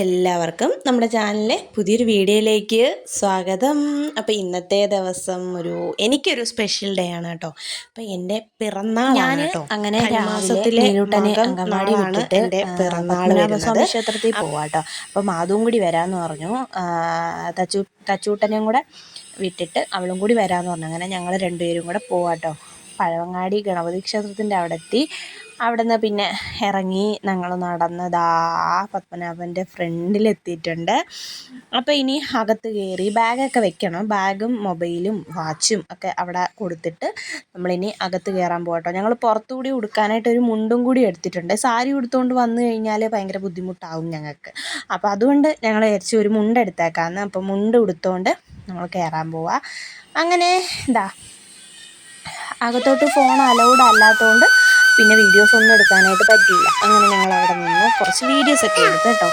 എല്ലാവർക്കും നമ്മുടെ ചാനലിലെ പുതിയൊരു വീഡിയോയിലേക്ക് സ്വാഗതം. അപ്പോൾ ഇന്നത്തെ ദിവസം ഒരു എനിക്കൊരു സ്പെഷ്യൽ ഡേ ആണ് കേട്ടോ. അപ്പോൾ എന്റെ പിറന്നാളാണ് കേട്ടോ. അങ്ങനെ മാസത്തിലെ അങ്കൻവാടി വിട്ടിട്ട് എന്റെ പിറന്നാൾ ക്ഷേത്രത്തിൽ ക്ഷേത്രത്തിൽ കേട്ടോ. അപ്പോൾ മാധവും കൂടി വരാമെന്ന് പറഞ്ഞു. തച്ചു തച്ചൂട്ടനെയും കൂടെ വിട്ടിട്ട് അവളും കൂടി വരാമെന്ന് പറഞ്ഞു. അങ്ങനെ ഞങ്ങൾ രണ്ടുപേരും കൂടെ പോവാം കേട്ടോ. പഴവങ്ങാടി ഗണപതി ക്ഷേത്രത്തിന്റെ അവിടെ എത്തി അവിടെ നിന്ന് പിന്നെ ഇറങ്ങി ഞങ്ങൾ നടന്നതാ പത്മനാഭന്റെ ഫ്രണ്ടിലെത്തിയിട്ടുണ്ട്. അപ്പോൾ ഇനി അകത്ത് കയറി ബാഗൊക്കെ വെക്കണം. ബാഗും മൊബൈലും വാച്ചും ഒക്കെ അവിടെ കൊടുത്തിട്ട് നമ്മളിനി അകത്ത് കയറാൻ പോകട്ടോ. ഞങ്ങൾ പുറത്തുകൂടി ഉടുക്കാനായിട്ട് ഒരു മുണ്ടും കൂടി എടുത്തിട്ടുണ്ട്. സാരി ഉടുത്തുകൊണ്ട് വന്നു കഴിഞ്ഞാൽ ഭയങ്കര ബുദ്ധിമുട്ടാവും ഞങ്ങൾക്ക്. അപ്പോൾ അതുകൊണ്ട് ഞങ്ങൾ വിചാരിച്ചു ഒരു മുണ്ട് എടുത്തേക്കാന്ന്. അപ്പോൾ മുണ്ട് ഉടുത്തുകൊണ്ട് നമ്മൾ കയറാൻ പോവാ. അങ്ങനെ എന്താ അകത്തോട്ട് ഫോൺ അലൗഡ് അല്ലാത്തതുകൊണ്ട് പിന്നെ വീഡിയോസ് ഒന്നും എടുക്കാനായിട്ട് പറ്റിയില്ല. അങ്ങനെ ഞങ്ങൾ അവിടെ നിന്ന് കുറച്ച് വീഡിയോസ് ഒക്കെ എടുത്തു കേട്ടോ.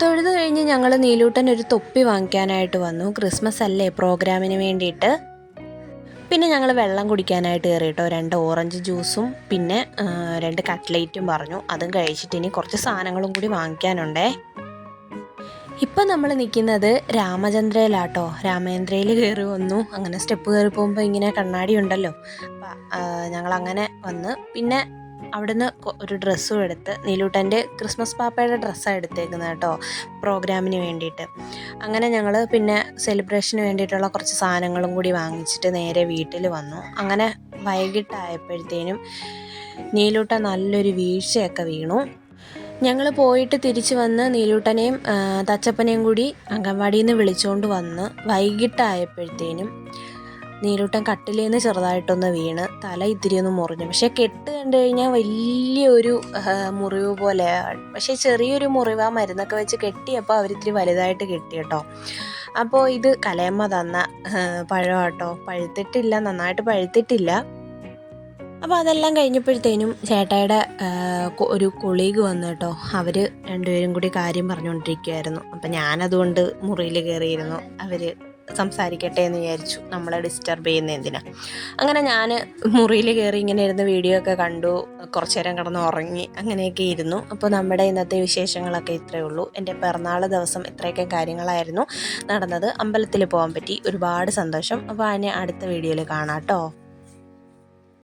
തൊഴുത് കഴിഞ്ഞ് ഞങ്ങൾ നീലൂട്ടൻ ഒരു തൊപ്പി വാങ്ങിക്കാനായിട്ട് വന്നു. ക്രിസ്മസ് അല്ലേ പ്രോഗ്രാമിന് വേണ്ടിയിട്ട്. പിന്നെ ഞങ്ങൾ വെള്ളം കുടിക്കാനായിട്ട് കയറി കേട്ടോ. രണ്ട് ഓറഞ്ച് ജ്യൂസും പിന്നെ രണ്ട് കട്ട്ലേറ്റും പറഞ്ഞു. അതും കഴിച്ചിട്ട് ഇനി കുറച്ച് സാധനങ്ങളും കൂടി വാങ്ങിക്കാനുണ്ടേ. ഇപ്പം നമ്മൾ നിൽക്കുന്നത് രാമചന്ദ്രയിലാട്ടോ. രാമേന്ദ്രയിൽ കയറി വന്നു. അങ്ങനെ സ്റ്റെപ്പ് കയറി പോകുമ്പോൾ ഇങ്ങനെ കണ്ണാടി ഉണ്ടല്ലോ. ഞങ്ങൾ അങ്ങനെ വന്ന്. പിന്നെ അവിടുന്ന് ഒരു ഡ്രസ്സും എടുത്ത് നീലൂട്ടന്റെ ക്രിസ്മസ് പാപ്പയുടെ ഡ്രസ്സാണ് എടുത്തേക്കുന്നത് കേട്ടോ പ്രോഗ്രാമിന് വേണ്ടിയിട്ട്. അങ്ങനെ ഞങ്ങൾ പിന്നെ സെലിബ്രേഷന് വേണ്ടിയിട്ടുള്ള കുറച്ച് സാധനങ്ങളും കൂടി വാങ്ങിച്ചിട്ട് നേരെ വീട്ടിൽ വന്നു. അങ്ങനെ വൈകിട്ടായപ്പോഴത്തേനും നീലൂട്ട നല്ലൊരു വീഴ്ചയൊക്കെ വീണു. ഞങ്ങൾ പോയിട്ട് തിരിച്ചു വന്ന് നീലൂട്ടനെയും തച്ചപ്പനെയും കൂടി അംഗൻവാടിയിൽ നിന്ന് വിളിച്ചുകൊണ്ട് വന്ന് വൈകിട്ടായപ്പോഴത്തേനും നീലൂട്ടൻ കട്ടിലിൽ നിന്ന് ചെറുതായിട്ടൊന്ന് വീണ് തല ഇത്തിരി ഒന്ന് മുറിഞ്ഞു. പക്ഷെ കെട്ട് കണ്ടു കഴിഞ്ഞാൽ വലിയൊരു മുറിവ് പോലെ പക്ഷെ ചെറിയൊരു മുറിവ് ആ മരുന്നൊക്കെ വെച്ച് കെട്ടിയപ്പോൾ അവരിത്തിരി വലുതായിട്ട് കെട്ടി കേട്ടോ. അപ്പോൾ ഇത് കലയമ്മ തന്ന പഴം കേട്ടോ പഴുത്തിട്ടില്ല നന്നായിട്ട് പഴുത്തിട്ടില്ല. അപ്പോൾ അതെല്ലാം കഴിഞ്ഞപ്പോഴത്തേനും ചേട്ടായുടെ ഒരു കൊളീഗ് വന്നു കേട്ടോ. അവർ രണ്ടുപേരും കൂടി കാര്യം പറഞ്ഞുകൊണ്ടിരിക്കുമായിരുന്നു അപ്പം ഞാനതുകൊണ്ട് മുറിയിൽ കയറിയിരുന്നു. അവർ സംസാരിക്കട്ടെ എന്ന് വിചാരിച്ചു നമ്മളെ ഡിസ്റ്റർബ് ചെയ്യുന്ന എന്തിനാ അങ്ങനെ ഞാൻ മുറിയിൽ കയറി ഇങ്ങനെ ഇരുന്ന് വീഡിയോ ഒക്കെ കണ്ടു. കുറച്ചു നേരം കിടന്ന് ഉറങ്ങി അങ്ങനെയൊക്കെ ഇരുന്നു. അപ്പോൾ നമ്മുടെ ഇന്നത്തെ വിശേഷങ്ങളൊക്കെ ഇത്രയേ ഉള്ളൂ. എന്റെ പിറന്നാൾ ദിവസം ഇത്രയൊക്കെ കാര്യങ്ങളായിരുന്നു നടന്നത്. അമ്പലത്തിൽ പോകാൻ പറ്റി. ഒരുപാട് സന്തോഷം. അപ്പോൾ അതിനെ അടുത്ത വീഡിയോയിൽ കാണാം കേട്ടോ.